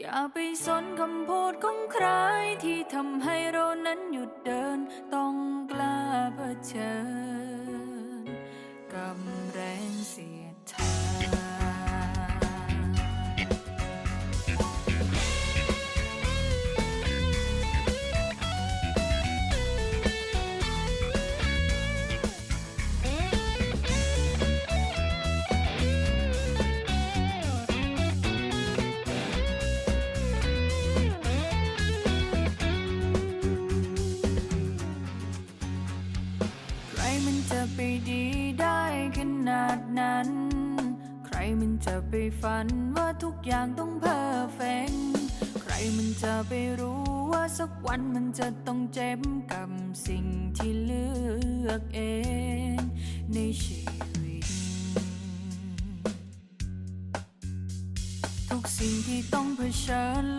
อย่าไปสนคำพูดของใครที่ทำให้เรานั้นหยุดเดินต้อง มันจะไปดีได้ขนาดนั้น ใครมันจะไปฝันว่าทุกอย่างต้องเพอร์เฟกใครมันจะไปรู้ว่าสักวันมันจะต้องเจ็บกับสิ่งที่เลือกเองในชีวิต ทุกสิ่งที่ต้องเผชิญ